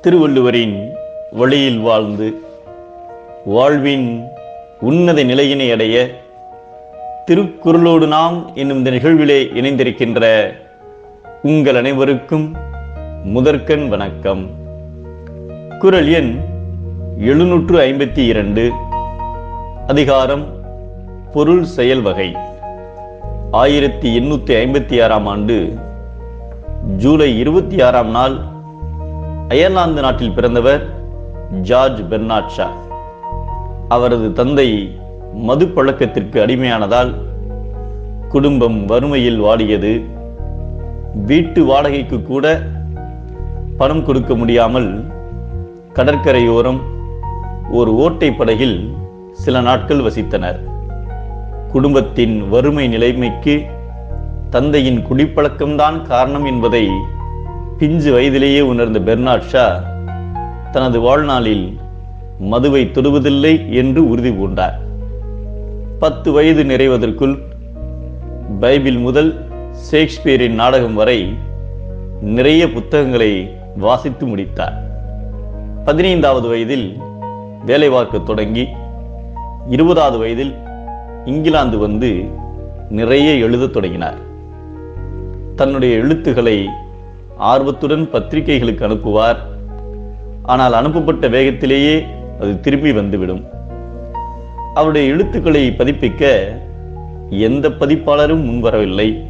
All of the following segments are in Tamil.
திருவள்ளுவரின் வழியில் வாழ்ந்து வாழ்வின் உன்னத நிலையினை அடைய திருக்குறளோடு நாம் என்னும் இந்த நிகழ்விலே இணைந்திருக்கின்ற உங்கள் அனைவருக்கும் முதற்கண் வணக்கம். குறள் எண் எழுநூற்று ஐம்பத்தி இரண்டு. அதிகாரம் பொருள் செயல் வகை. ஆயிரத்தி எண்ணூத்தி ஐம்பத்தி ஆறாம் ஆண்டு ஜூலை இருபத்தி ஆறாம் நாள் அயர்லாந்து நாட்டில் பிறந்தவர் ஜார்ஜ் பெர்னாட் ஷா. அவரது தந்தை மது பழக்கத்திற்கு அடிமையானதால் குடும்பம் வறுமையில் வாடியது. வீட்டு வாடகைக்கு கூட பணம் கொடுக்க முடியாமல் கடற்கரையோரம் ஒரு ஓட்டை படகில் சில நாட்கள் வசித்தனர். குடும்பத்தின் வறுமை நிலைமைக்கு தந்தையின் குடிப்பழக்கம்தான் காரணம் என்பதை பிஞ்சு வயதிலேயே உணர்ந்த பெர்னாட் ஷா தனது வாழ்நாளில் மதுவை தொடுவதில்லை என்று உறுதி பூண்டார். பத்து வயது நிறைவதற்குள் பைபிள் முதல் ஷேக்ஸ்பியரின் நாடகம் வரை நிறைய புத்தகங்களை வாசித்து முடித்தார். பதினைந்தாவது வயதில் வேலை பார்க்க தொடங்கி இருபதாவது வயதில் இங்கிலாந்து வந்து நிறைய எழுதத் தொடங்கினார். தன்னுடைய எழுத்துக்களை ஆர்வத்துடன் பத்திரிகைகளுக்கு அனுப்புவார். ஆனால் அனுப்பப்பட்ட வேகத்திலேயே அது திரும்பி வந்துவிடும். அவருடைய எழுத்துக்களை பதிப்பிக்க எந்த பதிப்பாளரும் முன்வரவில்லை.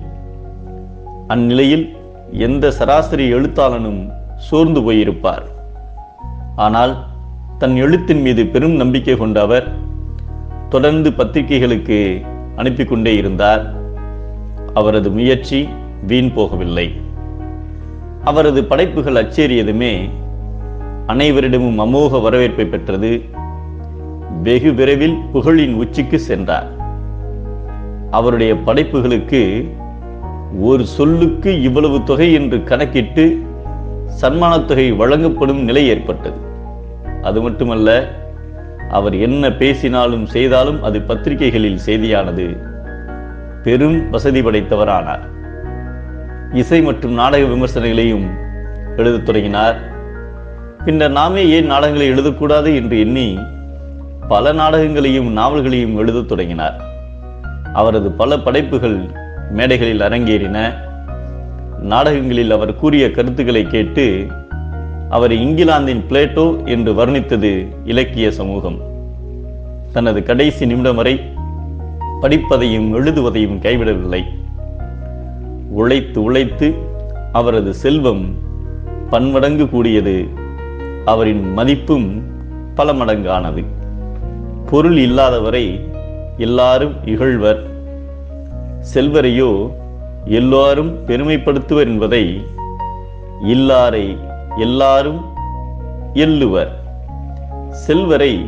அந்நிலையில் எந்த சராசரி எழுத்தாளனும் சோர்ந்து போயிருப்பார். ஆனால் தன் எழுத்தின் மீது பெரும் நம்பிக்கை கொண்ட அவர் தொடர்ந்து பத்திரிகைகளுக்கு அனுப்பி கொண்டே இருந்தார். அவரது முயற்சி வீண் போகவில்லை. அவரது படைப்புகள் அச்சேறியதுமே அனைவரிடமும் அமோக வரவேற்பை பெற்றது. வெகு விரைவில் புகழின் உச்சிக்கு சென்றார். அவருடைய படைப்புகளுக்கு ஒரு சொல்லுக்கு இவ்வளவு தொகை என்று கணக்கிட்டு சன்மானத் தொகை வழங்கப்படும் நிலை ஏற்பட்டது. அது மட்டுமல்ல அவர் என்ன பேசினாலும் செய்தாலும் அது பத்திரிகைகளில் செய்தியானது. பெரும் வசதி படைத்தவரானார். இசை மற்றும் நாடக விமர்சனங்களையும் எழுதத் தொடங்கினார். பின்னர் நாமே ஏன் நாடகங்களை எழுதக்கூடாது என்று எண்ணி பல நாடகங்களையும் நாவல்களையும் எழுதத் தொடங்கினார். அவரது பல படைப்புகள் மேடைகளில் அரங்கேறின. நாடகங்களில் அவர் கூறிய கருத்துக்களை கேட்டு அவர் இங்கிலாந்தின் பிளேட்டோ என்று வர்ணித்தது இலக்கிய சமூகம். தனது கடைசி நிமிடம் வரை படிப்பதையும் எழுதுவதையும் கைவிடவில்லை. உழைத்து உழைத்து அவரது செல்வம் பன்மடங்கு கூடியது அவரின் மதிப்பும் பல மடங்கானது. பொருள் இல்லாதவரை எல்லாரும் இகழ்வர். செல்வரையோ எல்லாரும் பெருமைப்படுத்துவர் என்பதை இல்லாரை எல்லாரும் எள்ளுவர். செல்வரை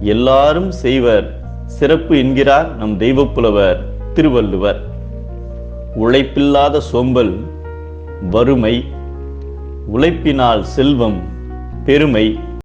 எல்லாரும் செய்வர். சிறப்பு என்கிறார் நம் தெய்வப்புலவர் திருவள்ளுவர். உழைப்பில்லாத சோம்பல் வறுமை உழைப்பினால் செல்வம் பெருமை